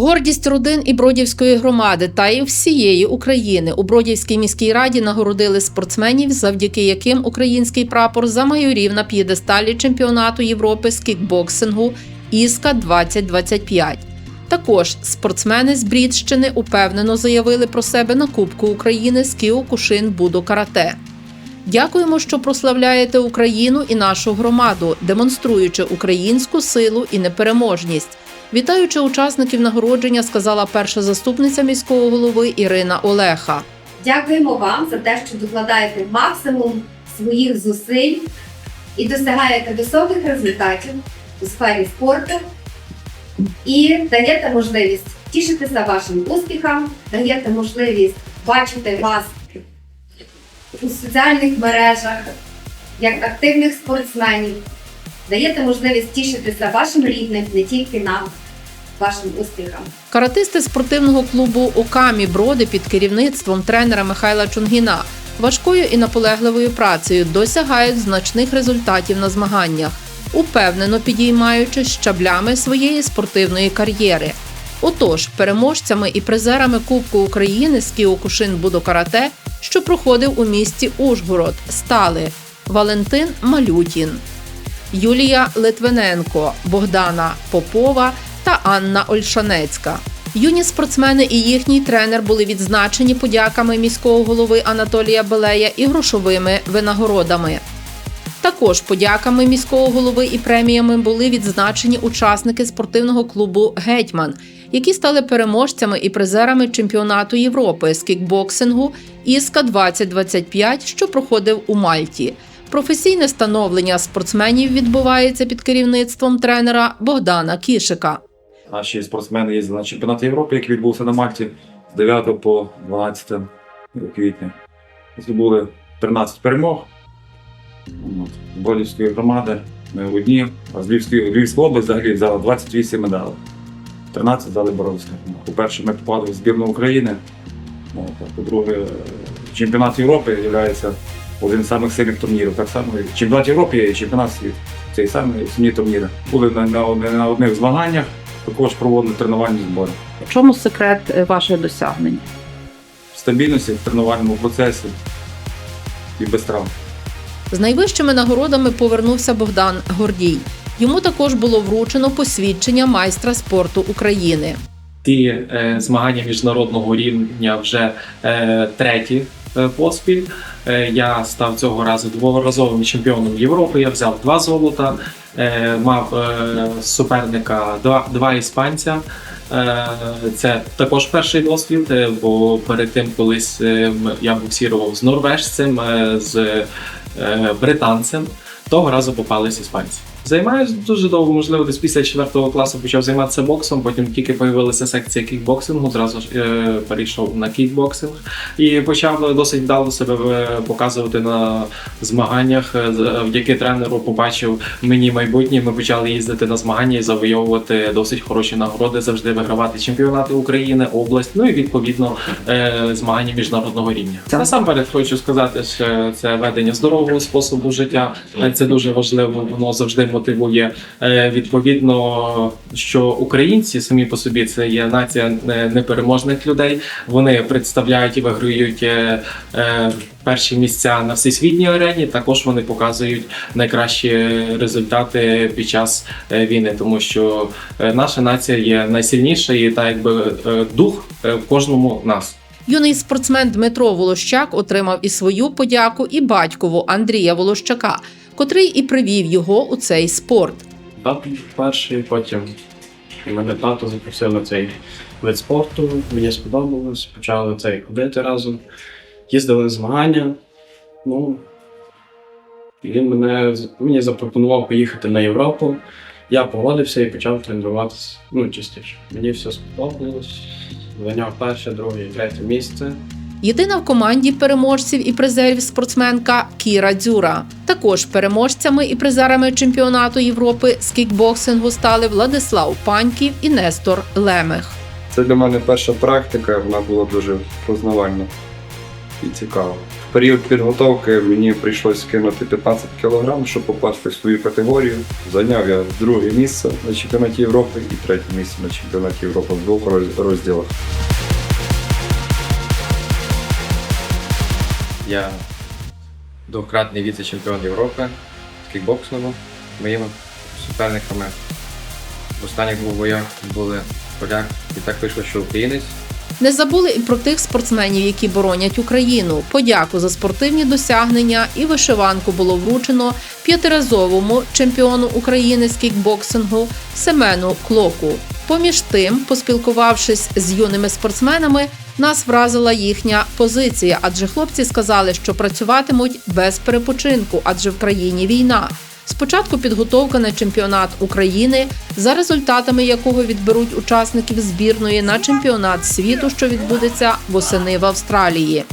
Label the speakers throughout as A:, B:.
A: Гордість родин і Бродівської громади та й всієї України у Бродівській міській раді нагородили спортсменів, завдяки яким український прапор замайорів на п'єдесталі чемпіонату Європи з кікбоксингу Іска 2025. Також спортсмени з Брідщини упевнено заявили про себе на Кубку України з Кіокушин Будо Карате. Дякуємо, що прославляєте Україну і нашу громаду, демонструючи українську силу і непереможність. Вітаючи учасників нагородження, сказала перша заступниця міського голови Ірина Олеха.
B: Дякуємо вам за те, що докладаєте максимум своїх зусиль і досягаєте високих результатів у сфері спорту і даєте можливість тішитися вашим успіхам, даєте можливість бачити вас у соціальних мережах як активних спортсменів, даєте можливість тішитися вашим рідним, не тільки нам, вашим успіхам.
A: Каратисти спортивного клубу Окамі Броди під керівництвом тренера Михайла Чунгіна важкою і наполегливою працею досягають значних результатів на змаганнях, упевнено підіймаючи щаблями своєї спортивної кар'єри. Отож, переможцями і призерами Кубку України з Кіокушин Будо Карате, що проходив у місті Ужгород, стали Валентин Малютін, Юлія Литвиненко, Богдана Попова та Анна Ольшанецька. Юні спортсмени і їхній тренер були відзначені подяками міського голови Анатолія Белея і грошовими винагородами. Також подяками міського голови і преміями були відзначені учасники спортивного клубу Гетьман, які стали переможцями і призерами чемпіонату Європи з кікбоксингу Іска 2025, що проходив у Мальті. Професійне становлення спортсменів відбувається під керівництвом тренера Богдана Кішика.
C: Наші спортсмени їздили на чемпіонат Європи, який відбувся на Мальті з 9 по 12 квітня. Здобули 13 перемог. Болівської громади ми одні, а з Львівської, Львівської області взагалі взяли 28 медалей. 13 взяли Боровська. По-перше, ми попали в збірну України. По-друге, чемпіонат Європи є один з самих сильних турнірів. Так само і чемпіонат Європи і чемпіонат світу. Це і самі турніри. Були на, на, на одних змаганнях, також проводили тренувальні збори.
D: В чому секрет е, ваших досягнень?
C: Стабільності в тренувальному процесі і без травм.
A: З найвищими нагородами повернувся Богдан Гордій. Йому також було вручено посвідчення майстра спорту України.
E: Ті е, змагання міжнародного рівня вже е, треті поспіль. Е, я став цього разу дворазовим чемпіоном Європи. Я взяв два золота, е, мав е, суперника два, два іспанця. Е, Це також перший досвід, е, бо перед тим колись е, я боксірував з норвежцем, е, з е, британцем. Того разу попались іспанці. Займаюся дуже довго, можливо, десь після 4 класу почав займатися боксом, потім тільки з'явилася секція кікбоксингу, зразу ж е, перейшов на кікбоксинг і почав досить вдало себе е, показувати на змаганнях. Е, Завдяки тренеру побачив мені майбутнє. Ми почали їздити на змагання і завойовувати досить хороші нагороди, завжди вигравати чемпіонати України, область, ну і відповідно е, змагання міжнародного рівня. Насамперед хочу сказати, що це ведення здорового способу життя. Е, Це дуже важливо. Воно завжди мотивує. Е, Відповідно, що українці самі по собі це є нація непереможних людей. Вони представляють і виграють е, е, перші місця на всесвітній арені. Також вони показують найкращі результати під час е, війни, тому що е, наша нація є найсильніша і так якби е, дух е, в кожному нас.
A: Юний спортсмен Дмитро Волощак отримав і свою подяку, і батькову Андрія Волощака, котрий і привів його у цей спорт.
F: Тато перший, потім мене тато запросив на цей вид спорту. Мені сподобалось, почали цей ходити разом, їздили на змагання. Ну, він мене мені запропонував поїхати на Європу. Я погодився і почав тренуватися ну, частіше. Мені все сподобалось. Зайняв перше, друге третє місце.
A: Єдина в команді переможців і призерів спортсменка Кіра Дзюра. Також переможцями і призерами чемпіонату Європи з кікбоксингу стали Владислав Паньків і Нестор Лемех.
G: Це для мене перша практика, вона була дуже познавальна. і цікаво. В період підготовки мені прийшлось скинути 15 кг, щоб попасти в свою категорію. Зайняв я друге місце на чемпіонаті Європи і третє місце на чемпіонаті Європи в двох розділах.
H: Я двократний віце-чемпіон Європи з кікбоксингу. Моїми суперниками в останніх двох боях були поляк, і так вийшло, що українець.
A: Не забули і про тих спортсменів, які боронять Україну. Подяку за спортивні досягнення і вишиванку було вручено п'ятиразовому чемпіону України з кікбоксингу Семену Клоку. Поміж тим, поспілкувавшись з юними спортсменами, нас вразила їхня позиція, адже хлопці сказали, що працюватимуть без перепочинку, адже в країні війна. Спочатку підготовка на чемпіонат України, за результатами якого відберуть учасників збірної на чемпіонат світу, що відбудеться восени в Австралії.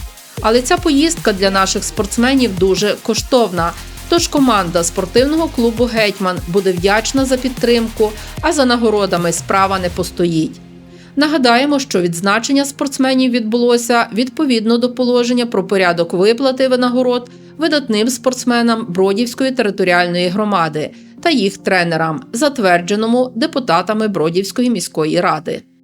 A: Але ця поїздка для наших спортсменів дуже коштовна. Тож команда спортивного клубу Гетьман буде вдячна за підтримку, а за нагородами справа не постоїть. Нагадаємо, що відзначення спортсменів відбулося відповідно до положення про порядок виплати винагород видатним спортсменам Бродівської територіальної громади та їх тренерам, затвердженому депутатами Бродівської міської ради.